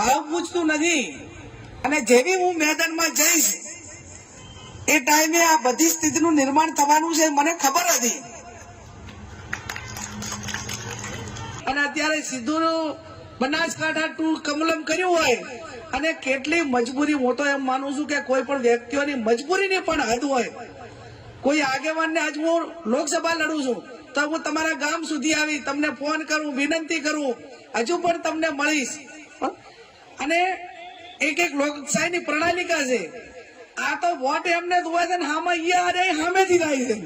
ભાવ પૂછતું નથી. અને જેવી હું મેદાનમાં જઈશ, એ ટાઈમે આ બધી સ્થિતિનું નિર્માણ થવાનું છે, મને ખબર હતી અને અત્યારે સિદ્ધુનું બનાસકાંઠા ટુ કમલમ કર્યું હોય, અને કેટલી મજબૂરી તો એમ માનું છું કે કોઈ પણ વ્યક્તિઓની મજબૂરીની પણ હદ હોય. કોઈ આગેવાનને આજ હું લોકસભા લડું છું, તો હું તમારા ગામ સુધી આવી, તમને ફોન કરું, વિનંતી કરું, હજુ પણ તમને મળીશ? અને એક એક લોકશાહીની પ્રણાલિકા છે. આ તો વોટ એમને જ હોય છે ને હામાં ઈ અરે સામેથી થાય છે.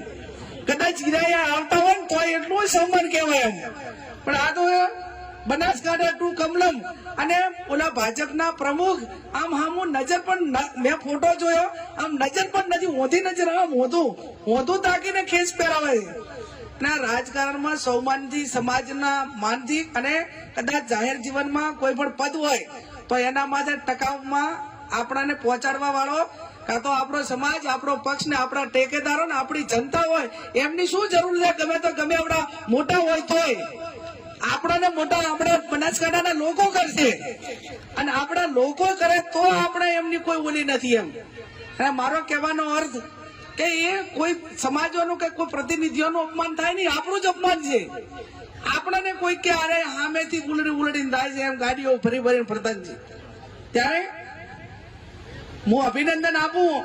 કદાચ ઈરાયા આવતા હોય ને તો એટલું સન્માન કહેવાય એમ. પણ આ તો બનાસકાંઠા ટુ કમલમ અને ઓલા ભાજપના પ્રમુખ આમ હામું નજર પણ મેં ફોટો જોયો, આમ નજર પણ નથી ઓધી નજર આમ હોતું હોતું તાકીને ખેસ પહેરાવે ના રાજકારણમાં સૌમાનથી સમાજના માનથી અને કદાચ જાહેર જીવનમાં કોઈ પણ પદ હોય તો એના માટે ટકાવમાં આપણાને પહોંચાડવા વાળો, કાં તો આપણો સમાજ, આપણો પક્ષ ને આપણા ટેકેદારો ને આપણી જનતા હોય, એમની શું જરૂર છે? ગમે તો ગમે આપણા મોટા હોય તોય. આપણાને મોટા, આપણા બનાસકાંઠાના લોકો કરશે. અને આપણા લોકો કરે તો આપણે એમની કોઈ ઓલી નથી એમ. અને મારો કહેવાનો અર્થ કે એ કોઈ સમાજોનું કે કોઈ પ્રતિનિધિઓનું અપમાન થાય નહીં, આપણું જ અપમાન છે. આપણને કોઈ કે, અરે, સામેથી ઉલડી ઉલડીને થાય છે, એમ ગાડીઓ ફરી ફરીને ફરતા છે. ત્યારે હું અભિનંદન આપું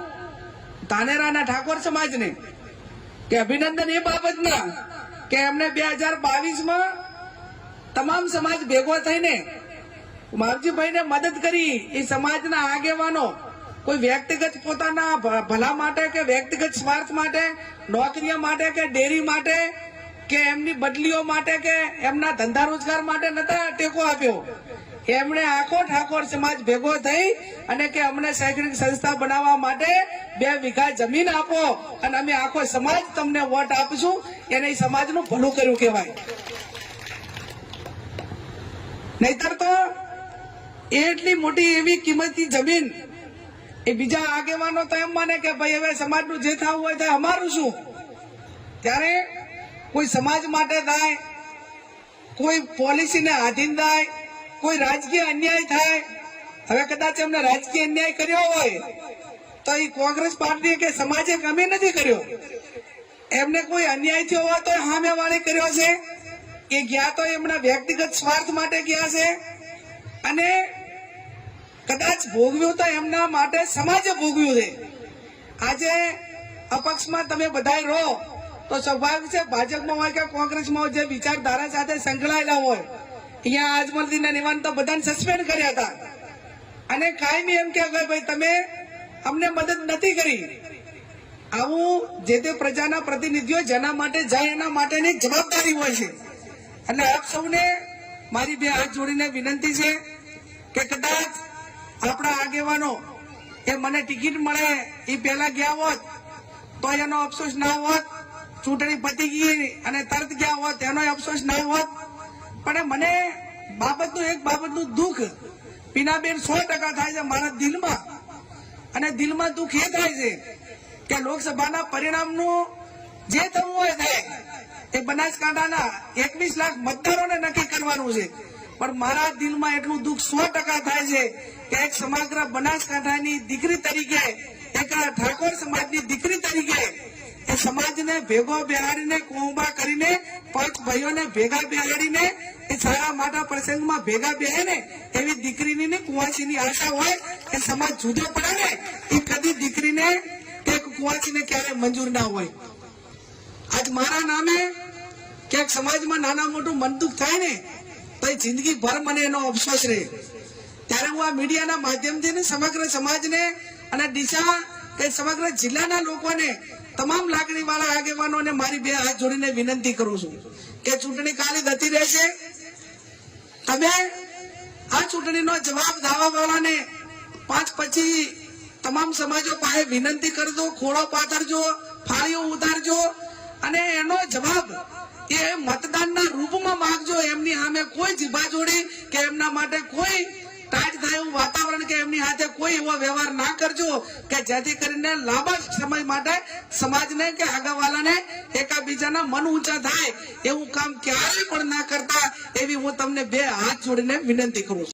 ધાનેરાના ઠાકોર સમાજને કે અભિનંદન એ બાબતના કે એમને બે હજાર બાવીસમાં તમામ સમાજ ભેગો થઈને માવજીભાઈને મદદ કરી એ સમાજના આગેવાનો કોઈ વ્યક્તિગત પોતાના ભલા માટે કે વ્યક્તિગત સ્વાર્થ માટે, નોકરીઓ માટે કે ડેરી માટે કે એમની બદલીઓ માટે કે એમના ધંધા રોજગાર માટે નતા ટેકો આપ્યો. એમણે આખો ઠાકોર સમાજ ભેગો થઈ અને કે અમને શૈક્ષણિક સંસ્થા બનાવવા માટે બે વીઘા જમીન આપો અને અમે આખો સમાજ તમને વોટ આપીશું. એને સમાજનું ભલું કર્યું કહેવાય. નહીતર તો એટલી મોટી એવી કિંમતી જમીન એ બીજા આગેવાનો તો એમ માને કે ભાઈ, હવે સમાજનું જે થવું હોય તે અમારું શું? ત્યારે કોઈ સમાજ માટે થાય, કોઈ પોલિસીને આધીન થાય, કોઈ રાજકીય અન્યાય થાય, હવે કદાચ એમને રાજકીય અન્યાય કર્યો હોય, તો એ કોંગ્રેસ પાર્ટી કે સમાજે કમી નથી કર્યો. એમને કોઈ અન્યાય થયો હોય તો સામે વાળી કર્યો છે, એ ગયા તો એમના વ્યક્તિગત સ્વાર્થ માટે ગયા છે, અને કદાચ ભોગવ્યું તો એમના માટે સમાજે ભોગવ્યું છે. આજે અપક્ષમાં તમે બધાય રહો, તો સ્વાભાવિક છે ભાજપમાં હોય કે કોંગ્રેસમાં હોય, જે વિચારધારા સાથે સંકળાયેલા હોય, અહીંયા આજમલદીના નિવાન તો બધાને સસ્પેન્ડ કર્યા હતા. અને કાયમી એમ કે ભાઈ તમે અમને મદદ નથી કરી, આવું જે તે પ્રજાના પ્રતિનિધિઓ જેના માટે જાય એના માટેની જવાબદારી હોય છે. અને આપ સૌને મારી બે હાથ જોડીને વિનંતી છે કે કદાચ આપણા આગેવાનો એ મને ટિકિટ મળે એ પહેલા ગયા હોત, તો એનો અફસોસ ના હોત, ચૂંટણી પતી ગઈ અને તરત ગયા હોત, એનો અફસોસ ના હોત. પણ મને બાબતનું એક બાબતનું દુઃખ, પીનાબેન સો ટકા થાય છે મારા દિલમાં. અને દિલમાં દુઃખ એ થાય છે કે લોકસભાના પરિણામનું જે થવું હોય એ બનાસકાંઠાના એકવીસ લાખ મતદારોને નક્કી કરવાનું છે. પણ મારા દિલમાં એટલું દુઃખ સો ટકા થાય છે કે એક સમગ્ર બનાસકાંઠાની દીકરી તરીકે એક ઠાકોર સમાજની દીકરી તરીકે, એ સમાજને ભેગો બેહાડીને કોંબા કરીને, પાંચ ભાઈઓને ભેગા બેહાડીને, એ સારા માટા પ્રસંગમાં ભેગા બેહે ને એવી દીકરીની ને કુંવાસીની આશા હોય કે સમાજ જુદો પડે ને, એ કદી દીકરીને કે કુંવાસીને ક્યારે મંજૂર ના હોય. આજ મારા નામે ક્યાંક સમાજમાં નાના મોટું મનદુખ થાય ને તો એ જિંદગી ભર મને એનો અફસોસ રહે. ત્યારે હું આ મીડિયાના માધ્યમથી સમગ્ર સમાજને અને દિશા કે સમગ્ર જિલ્લાના લોકોને તમામ લાગણી વાળા આગેવાનોને મારી બે હાથ જોડીને વિનંતી કરું છું કે ચૂંટણી કાલે ગતિ રહેશે. તમે આ ચૂંટણીનો જવાબ દાવા વાળાને પાંચ પછી તમામ સમાજો પાસે વિનંતી કરજો, ખોળો પાથરજો, ફાળીઓ ઉતારજો અને એનો જવાબ એ મતદાનના રૂપમાં સામે કોઈ જીભા જોડી કે એમના માટે કોઈ ટાઈટ થાય એવું વાતાવરણ કે એમની સાથે કોઈ એવો વ્યવહાર ના કરજો કે જેથી કરીને લાંબા સમય માટે સમાજને કે આગળવાળાને એકાબીજાના મન ઊંચા થાય. એવું કામ ક્યારેય પણ ના કરતા એવી હું તમને બે હાથ જોડીને વિનંતી કરું છું.